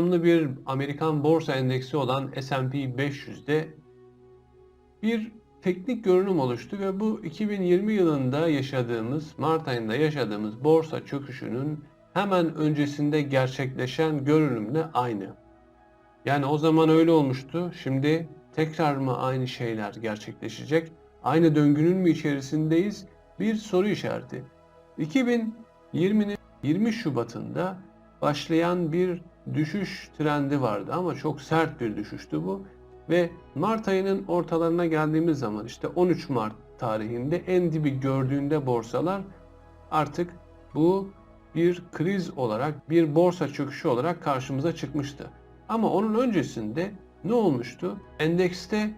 Önemli bir Amerikan borsa endeksi olan S&P 500'de bir teknik görünüm oluştu ve bu 2020 yılında yaşadığımız, Mart ayında yaşadığımız borsa çöküşünün hemen öncesinde gerçekleşen görünümle aynı. Yani o zaman öyle olmuştu. Şimdi tekrar mı aynı şeyler gerçekleşecek? Aynı döngünün mü içerisindeyiz? Bir soru işareti. 2020'nin 20 Şubat'ında başlayan bir düşüş trendi vardı ama çok sert bir düşüştü bu. Ve Mart ayının ortalarına geldiğimiz zaman işte 13 Mart tarihinde en dibi gördüğünde borsalar artık bu bir kriz olarak, bir borsa çöküşü olarak karşımıza çıkmıştı. Ama onun öncesinde ne olmuştu? Endekste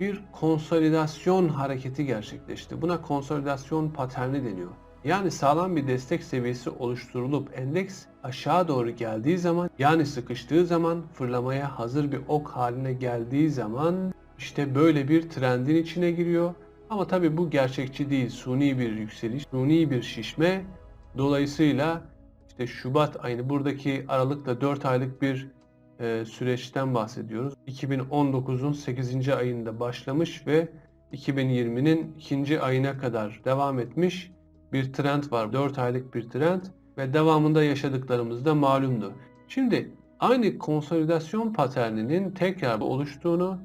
bir konsolidasyon hareketi gerçekleşti. Buna konsolidasyon paterni deniyor. Yani sağlam bir destek seviyesi oluşturulup endeks aşağı doğru geldiği zaman yani sıkıştığı zaman fırlamaya hazır bir ok haline geldiği zaman işte böyle bir trendin içine giriyor. Ama tabi bu gerçekçi değil. Suni bir yükseliş, suni bir şişme. Dolayısıyla işte Şubat ayını buradaki aralıkla 4 aylık bir e, süreçten bahsediyoruz. 2019'un 8. ayında başlamış ve 2020'nin 2. ayına kadar devam etmiş bir trend var. 4 aylık bir trend ve devamında yaşadıklarımız da malumdu. Şimdi aynı konsolidasyon paterninin tekrar oluştuğunu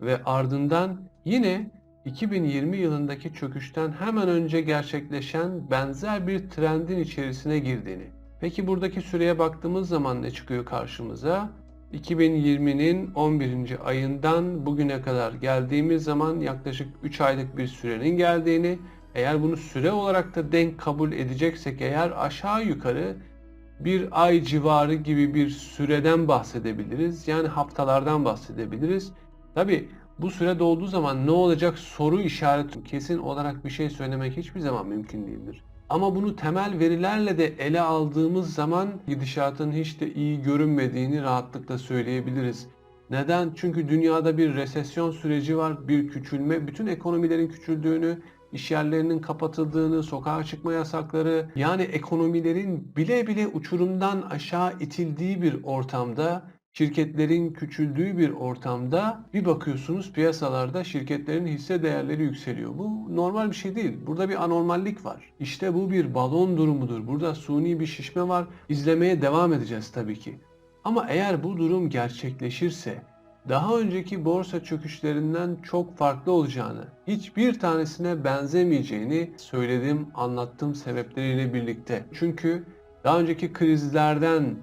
ve ardından yine 2020 yılındaki çöküşten hemen önce gerçekleşen benzer bir trendin içerisine girdiğini. Peki buradaki süreye baktığımız zaman ne çıkıyor karşımıza? 2020'nin 11. ayından bugüne kadar geldiğimiz zaman yaklaşık 3 aylık bir sürenin geldiğini, eğer bunu süre olarak da denk kabul edeceksek eğer aşağı yukarı bir ay civarı gibi bir süreden bahsedebiliriz. Yani haftalardan bahsedebiliriz. Tabi bu süre dolduğu zaman ne olacak soru işareti kesin olarak bir şey söylemek hiçbir zaman mümkün değildir. Ama bunu temel verilerle de ele aldığımız zaman gidişatın hiç de iyi görünmediğini rahatlıkla söyleyebiliriz. Neden? Çünkü dünyada bir resesyon süreci var, bir küçülme, bütün ekonomilerin küçüldüğünü, iş yerlerinin kapatıldığını, sokağa çıkma yasakları, yani ekonomilerin bile bile uçurumdan aşağı itildiği bir ortamda şirketlerin küçüldüğü bir ortamda bir bakıyorsunuz piyasalarda şirketlerin hisse değerleri yükseliyor. Bu normal bir şey değil. Burada bir anormallik var. İşte bu bir balon durumudur. Burada suni bir şişme var. İzlemeye devam edeceğiz tabii ki. Ama eğer bu durum gerçekleşirse daha önceki borsa çöküşlerinden çok farklı olacağını, hiçbir tanesine benzemeyeceğini söyledim, anlattım sebepleriyle birlikte. Çünkü daha önceki krizlerden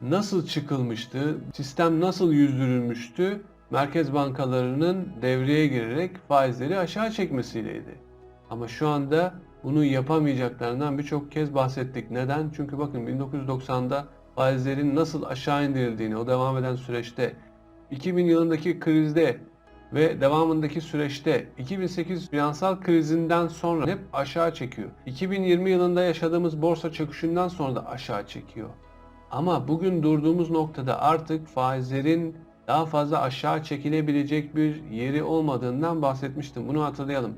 nasıl çıkılmıştı, sistem nasıl yüzdürülmüştü? Merkez bankalarının devreye girerek faizleri aşağı çekmesiyleydi. Ama şu anda bunu yapamayacaklarından birçok kez bahsettik. Neden? Çünkü bakın 1990'da faizlerin nasıl aşağı indirildiğini o devam eden süreçte 2000 yılındaki krizde ve devamındaki süreçte 2008 finansal krizinden sonra hep aşağı çekiyor. 2020 yılında yaşadığımız borsa çöküşünden sonra da aşağı çekiyor. Ama bugün durduğumuz noktada artık faizlerin daha fazla aşağı çekilebilecek bir yeri olmadığından bahsetmiştim. Bunu hatırlayalım.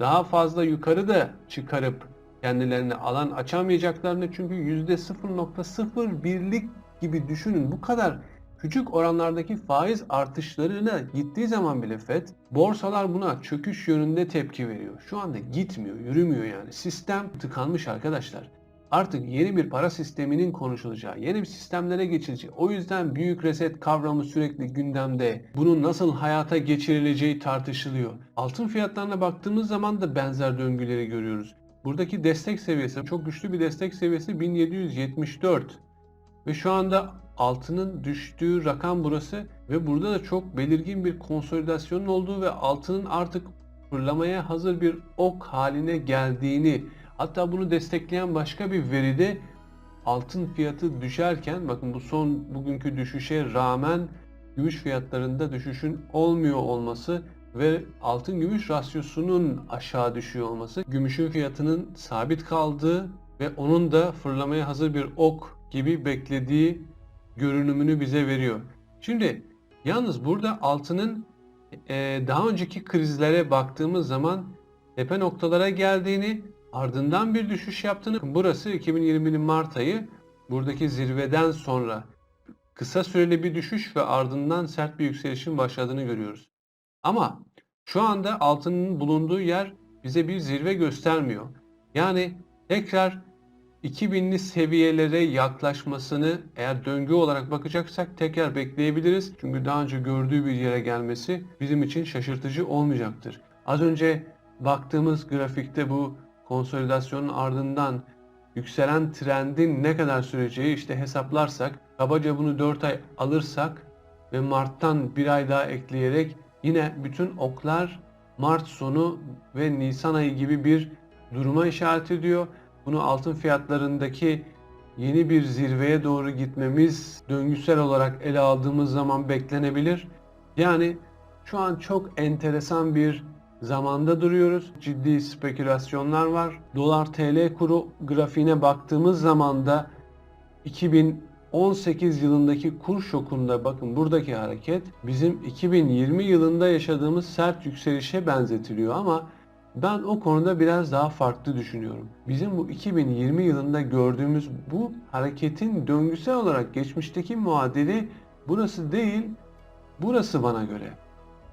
Daha fazla yukarı da çıkarıp kendilerine alan açamayacaklarını çünkü %0.01'lik gibi düşünün. Bu kadar küçük oranlardaki faiz artışlarına gittiği zaman bile FED borsalar buna çöküş yönünde tepki veriyor. Şu anda gitmiyor, yürümüyor yani. Sistem tıkanmış arkadaşlar. Artık yeni bir para sisteminin konuşulacağı, yeni bir sistemlere geçileceği. O yüzden büyük reset kavramı sürekli gündemde. Bunun nasıl hayata geçirileceği tartışılıyor. Altın fiyatlarına baktığımız zaman da benzer döngüleri görüyoruz. Buradaki destek seviyesi çok güçlü bir destek seviyesi 1774. Ve şu anda altının düştüğü rakam burası ve burada da çok belirgin bir konsolidasyonun olduğu ve altının artık fırlamaya hazır bir ok haline geldiğini hatta bunu destekleyen başka bir veride altın fiyatı düşerken bakın bu son bugünkü düşüşe rağmen gümüş fiyatlarında düşüşün olmuyor olması ve altın gümüş rasyosunun aşağı düşüyor olması gümüşün fiyatının sabit kaldığı ve onun da fırlamaya hazır bir ok gibi beklediği görünümünü bize veriyor. Şimdi yalnız burada altının e, daha önceki krizlere baktığımız zaman tepe noktalara geldiğini ardından bir düşüş yaptığını burası 2020'nin Mart ayı buradaki zirveden sonra kısa süreli bir düşüş ve ardından sert bir yükselişin başladığını görüyoruz. Ama şu anda altının bulunduğu yer bize bir zirve göstermiyor. Yani tekrar 2000'li seviyelere yaklaşmasını eğer döngü olarak bakacaksak tekrar bekleyebiliriz. Çünkü daha önce gördüğü bir yere gelmesi bizim için şaşırtıcı olmayacaktır. Az önce baktığımız grafikte bu konsolidasyonun ardından yükselen trendin ne kadar süreceği işte hesaplarsak kabaca bunu 4 ay alırsak ve Mart'tan bir ay daha ekleyerek yine bütün oklar Mart sonu ve Nisan ayı gibi bir duruma işaret ediyor. Bunu altın fiyatlarındaki yeni bir zirveye doğru gitmemiz döngüsel olarak ele aldığımız zaman beklenebilir. Yani şu an çok enteresan bir zamanda duruyoruz. Ciddi spekülasyonlar var. Dolar TL kuru grafiğine baktığımız zaman da 2018 yılındaki kur şokunda bakın buradaki hareket bizim 2020 yılında yaşadığımız sert yükselişe benzetiliyor ama ben o konuda biraz daha farklı düşünüyorum. Bizim bu 2020 yılında gördüğümüz bu hareketin döngüsel olarak geçmişteki muadili burası değil, burası bana göre.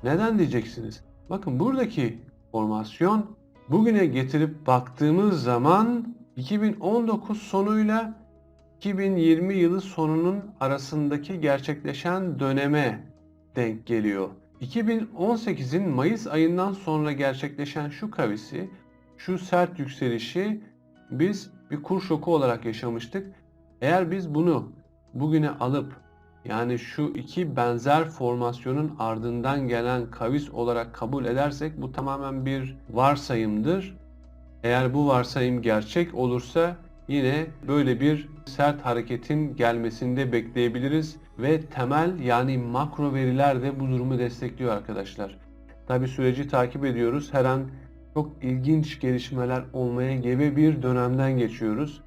Neden diyeceksiniz? Bakın buradaki formasyon bugüne getirip baktığımız zaman 2019 sonuyla 2020 yılı sonunun arasındaki gerçekleşen döneme denk geliyor. 2018'in Mayıs ayından sonra gerçekleşen şu kavisi, şu sert yükselişi biz bir kur şoku olarak yaşamıştık. Eğer biz bunu bugüne alıp yani şu iki benzer formasyonun ardından gelen kavis olarak kabul edersek bu tamamen bir varsayımdır. Eğer bu varsayım gerçek olursa yine böyle bir sert hareketin gelmesini de bekleyebiliriz ve temel yani makro veriler de bu durumu destekliyor arkadaşlar. Tabi süreci takip ediyoruz. Her an çok ilginç gelişmeler olmaya gebe bir dönemden geçiyoruz.